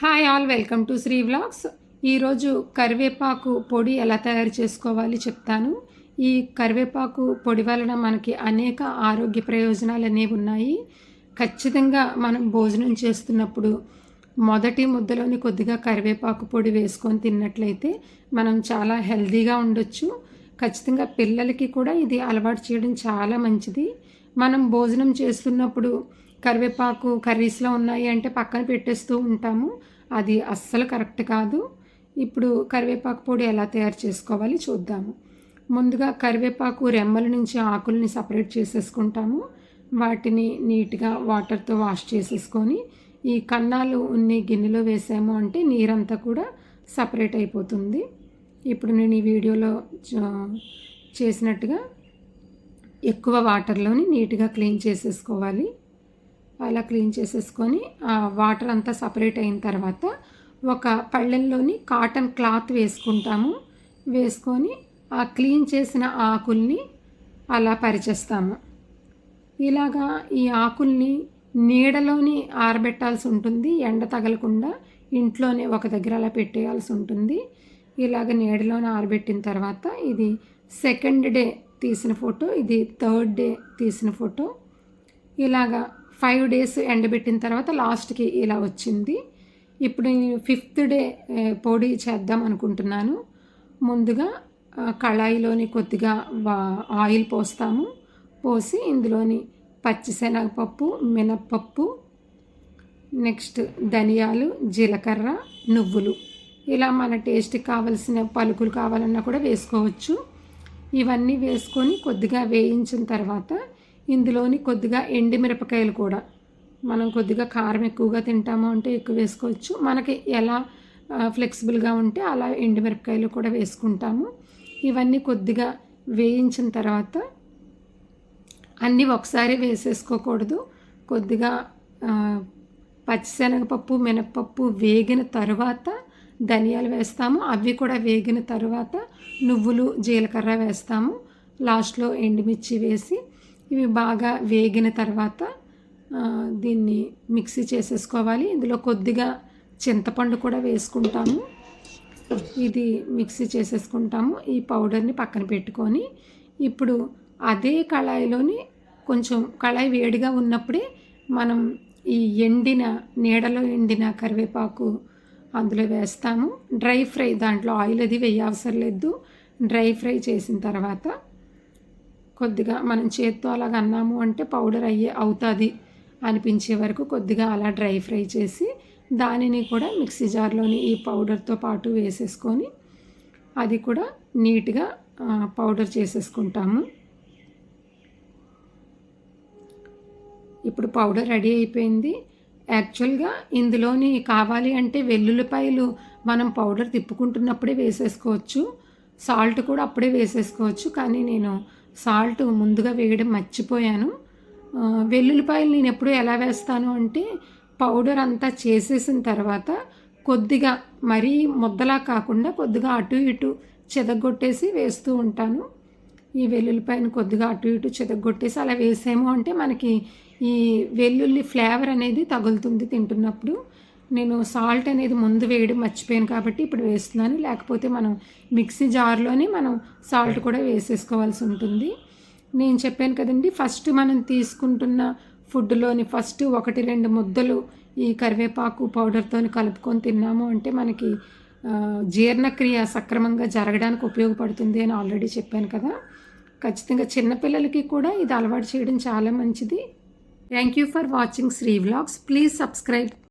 Hi all welcome to Sri vlogs ఈరోజు కరివేపాకు పొడి ఎలా తయారు చేసుకోవాలి చెప్తాను. ఈ కరివేపాకు పొడి వలన మనకి అనేక ఆరోగ్య ప్రయోజనాలు అనేవి ఉన్నాయి. ఖచ్చితంగా మనం భోజనం చేస్తున్నప్పుడు మొదటి ముద్దలోని కొద్దిగా కరివేపాకు పొడి వేసుకొని తిన్నట్లయితే మనం చాలా హెల్దీగా ఉండొచ్చు. ఖచ్చితంగా పిల్లలకి కూడా ఇది అలవాటు చేయడం చాలా మంచిది. మనం భోజనం చేస్తున్నప్పుడు కరివేపాకు కర్రీస్లో ఉన్నాయి అంటే పక్కన పెట్టేస్తూ ఉంటాము. అది అస్సలు కరెక్ట్ కాదు. ఇప్పుడు కరివేపాకు పొడి ఎలా తయారు చేసుకోవాలి చూద్దాము. ముందుగా కరివేపాకు రెమ్మల నుంచి ఆకుల్ని సపరేట్ చేసేసుకుంటాము. వాటిని నీట్గా వాటర్తో వాష్ చేసేసుకొని ఈ కన్నాలు ఉన్ని గిన్నెలో వేసాము అంటే నీరంతా కూడా సపరేట్ అయిపోతుంది. ఇప్పుడు నేను ఈ వీడియోలో చేసినట్టుగా ఎక్కువ వాటర్లోని నీట్గా క్లీన్ చేసేసుకోవాలి. అలా క్లీన్ చేసేసుకొని ఆ వాటర్ అంతా సపరేట్ అయిన తర్వాత ఒక పళ్ళెల్లోని కాటన్ క్లాత్ వేసుకుంటాము. వేసుకొని ఆ క్లీన్ చేసిన ఆకుల్ని అలా పరిచేస్తాము. ఇలాగా ఈ ఆకుల్ని నీడలోని ఆరబెట్టాల్సి ఉంటుంది. ఎండ తగలకుండా ఇంట్లోనే ఒక దగ్గర అలా పెట్టేయాల్సి ఉంటుంది. ఇలాగ నీడలోనే ఆరబెట్టిన తర్వాత ఇది సెకండ్ డే తీసిన ఫోటో ఇది థర్డ్ డే తీసిన ఫోటో. ఇలాగా ఫైవ్ డేస్ ఎండబెట్టిన తర్వాత లాస్ట్కి ఇలా వచ్చింది. ఇప్పుడు నేను ఫిఫ్త్ డే పొడి చేద్దాం అనుకుంటున్నాను. ముందుగా కళాయిలోని కొద్దిగా ఆయిల్ పోస్తాము. పోసి ఇందులోని పచ్చిశనగపప్పు మినప్పప్పు నెక్స్ట్ ధనియాలు జీలకర్ర నువ్వులు. ఇలా మన టేస్ట్కి కావలసిన పలుకులు కావాలన్నా కూడా వేసుకోవచ్చు. ఇవన్నీ వేసుకొని కొద్దిగా వేయించిన తర్వాత ఇందులోని కొద్దిగా ఎండిమిరపకాయలు కూడా. మనం కొద్దిగా కారం ఎక్కువగా తింటాము అంటే ఎక్కువ వేసుకోవచ్చు. మనకి ఎలా ఫ్లెక్సిబుల్గా ఉంటే అలా ఎండిమిరపకాయలు కూడా వేసుకుంటాము. ఇవన్నీ కొద్దిగా వేయించిన తర్వాత అన్నీ ఒకసారి వేసేసుకోకూడదు. కొద్దిగా పచ్చిశనగపప్పు మినప్పప్పు వేగిన తరువాత ధనియాలు వేస్తాము. అవి కూడా వేగిన తర్వాత నువ్వులు జీలకర్ర వేస్తాము. లాస్ట్లో ఎండుమిర్చి వేసి ఇవి బాగా వేగిన తర్వాత దీన్ని మిక్సీ చేసేసుకోవాలి. ఇందులో కొద్దిగా చింతపండు కూడా వేసుకుంటాము. ఇది మిక్సీ చేసేసుకుంటాము. ఈ పౌడర్ని పక్కన పెట్టుకొని ఇప్పుడు అదే కళాయిలోని కొంచెం కళాయి వేడిగా ఉన్నప్పుడే మనం ఈ ఎండిన నీడలో ఎండిన కరివేపాకు అందులో వేస్తాము. డ్రై ఫ్రై దాంట్లో ఆయిల్ అది వేయవసరం లేదు. డ్రై ఫ్రై చేసిన తర్వాత కొద్దిగా మనం చేత్తో అలాగ అన్నాము అంటే పౌడర్ అయ్యే అవుతుంది అనిపించే వరకు కొద్దిగా అలా డ్రై ఫ్రై చేసి దానిని కూడా మిక్సీ జార్లోని ఈ పౌడర్తో పాటు వేసేసుకొని అది కూడా నీట్గా పౌడర్ చేసేసుకుంటాము. ఇప్పుడు పౌడర్ రెడీ అయిపోయింది. యాక్చువల్గా ఇందులోని కావాలి అంటే వెల్లుల్లిపాయలు మనం పౌడర్ తిప్పుకుంటున్నప్పుడే వేసేసుకోవచ్చు. సాల్ట్ కూడా అప్పుడే వేసేసుకోవచ్చు. కానీ నేను సాల్ట్ ముందుగా వేయడం మర్చిపోయాను. వెల్లుల్లిపాయలు నేను ఎప్పుడు ఎలా వేస్తాను అంటే పౌడర్ అంతా చేసేసిన తర్వాత కొద్దిగా మరీ ముద్దలా కాకుండా కొద్దిగా అటు ఇటు చెదగొట్టేసి వేస్తూ ఉంటాను. ఈ వెల్లుల్లిపాయను కొద్దిగా అటు ఇటు చెదగొట్టేసి అలా వేసాము అంటే మనకి ఈ వెల్లుల్లి ఫ్లేవర్ అనేది తగులుతుంది తింటున్నప్పుడు. నేను సాల్ట్ అనేది ముందు వేయడం మర్చిపోయాను కాబట్టి ఇప్పుడు వేస్తున్నాను. లేకపోతే మనం మిక్సీ జార్లోనే మనం సాల్ట్ కూడా వేసేసుకోవాల్సి ఉంటుంది. నేను చెప్పాను కదండి ఫస్ట్ మనం తీసుకుంటున్న ఫుడ్లోని ఫస్ట్ ఒకటి రెండు ముద్దలు ఈ కరివేపాకు పౌడర్తో కలుపుకొని తిన్నాము అంటే మనకి జీర్ణక్రియ సక్రమంగా జరగడానికి ఉపయోగపడుతుంది అని ఆల్రెడీ చెప్పాను కదా. ఖచ్చితంగా చిన్నపిల్లలకి కూడా ఇది అలవాటు చేయడం చాలా మంచిది. Thank you for watching Sri vlogs please subscribe